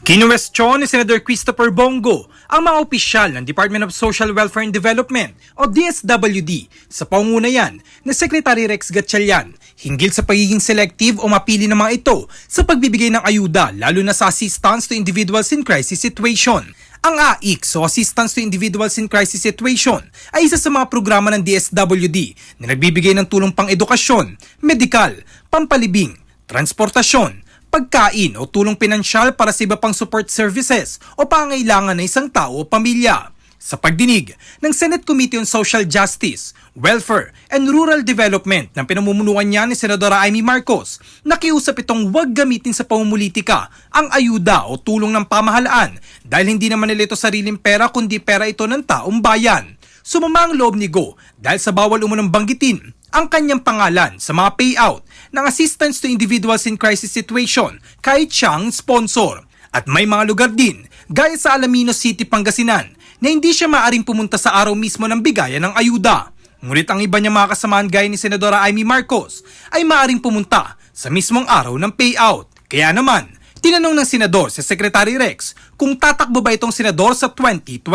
Kinuwestiyon ni Senator Christopher Bongo ang mga opisyal ng Department of Social Welfare and Development o DSWD sa pangunayan ni Secretary Rex Gatchalian hinggil sa pagiging selective o mapili ng mga ito sa pagbibigay ng ayuda lalo na sa assistance to individuals in crisis situation. Ang AIC o Assistance to Individuals in Crisis Situation ay isa sa mga programa ng DSWD na nagbibigay ng tulong pang edukasyon, medikal, pampalibing, transportasyon, pagkain o tulong pinansyal para sa iba pang support services o pangailangan ng isang tao o pamilya. Sa pagdinig ng Senate Committee on Social Justice, Welfare and Rural Development ng pinamumunuan niya ni Senadora Amy Marcos, nakiusap itong huwag gamitin sa pamumulitika ang ayuda o tulong ng pamahalaan dahil hindi naman nila ito sariling pera kundi pera ito ng taong bayan. Sumama ang loob ni Go dahil sa bawal umunang banggitin ang kanyang pangalan sa mga payout ng assistance to individuals in crisis situation kahit siyang sponsor. At may mga lugar din, gaya sa Alaminos City, Pangasinan, na hindi siya maaring pumunta sa araw mismo ng bigayan ng ayuda. Ngunit ang iba niyang mga kasamahan gaya ni Senadora Amy Marcos ay maaring pumunta sa mismong araw ng payout. Kaya naman, tinanong ng senador si Secretary Rex kung tatakbo ba itong senador sa 2025.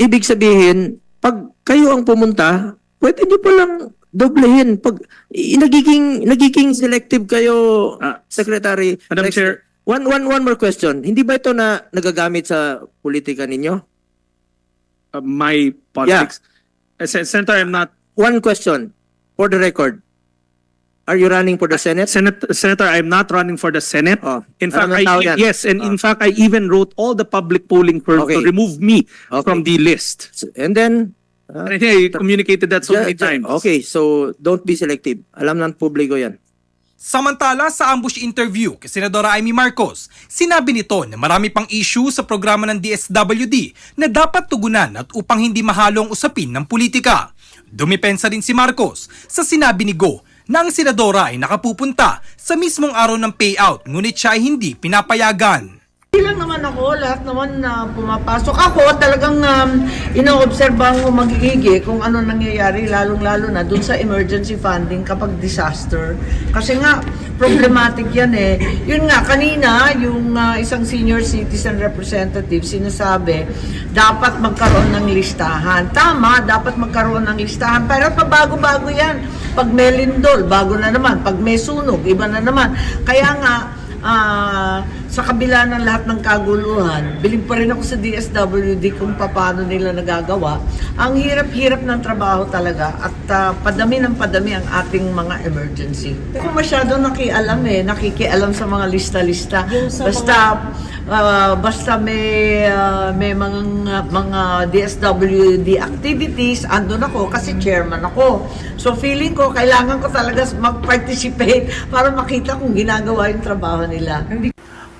Ibig sabihin, pag kayo ang pumunta, pwede nyo palang doblehin. Pag i- nagiging nagiging selective kayo, Ah, Secretary. Madam Rex- Chair. One one one more question. Hindi ba ito na nagagamit sa politika ninyo? uh, my politics. Uh, Sen- Senator, I'm not One question for the record. Are you running for the Senate? Senate, Senator. I'm not running for the Senate. Oh, In fact, maraming I, yes, and Oh. in fact, I even wrote all the public polling firms Okay. to remove me Okay. from the list. And then uh, And I communicated that so ju- many times. Okay, so don't be selective. Alam ng publiko 'yan. Samantala sa ambush interview kay Senadora Amy Marcos, sinabi nito na marami pang issue sa programa ng DSWD na dapat tugunan at upang hindi mahalong usapin ng politika. Dumipensa din si Marcos sa sinabi ni Go na ang senadora ay nakapupunta sa mismong araw ng payout ngunit siya ay hindi pinapayagan. Hindi lang naman ako, lahat naman na pumapasok. Ako talagang um, inoobserbahan ko magigigi kung ano nangyayari, lalong-lalo na dun sa emergency funding kapag disaster. Kasi nga, problematic yan eh. Yun nga, kanina, yung uh, isang senior citizen representative sinasabi, dapat magkaroon ng listahan. Tama, dapat magkaroon ng listahan. Pero pabago-bago yan. Pag may lindol, bago na naman. Pag may sunog, iba na naman. Kaya nga, ah, sa kabila ng lahat ng kaguluhan, bilib pa rin ako sa DSWD kung paano nila nagagawa. Ang hirap-hirap ng trabaho talaga at ah, padami ng padami ang ating mga emergency. Ko masyado nakialam eh, nakikialam sa mga lista-lista. Basta ah, basta may ah, may mga mga DSWD activities, andun ako kasi chairman ako. So feeling ko kailangan ko talaga mag-participate para makita kung ginagawa yung trabaho nila.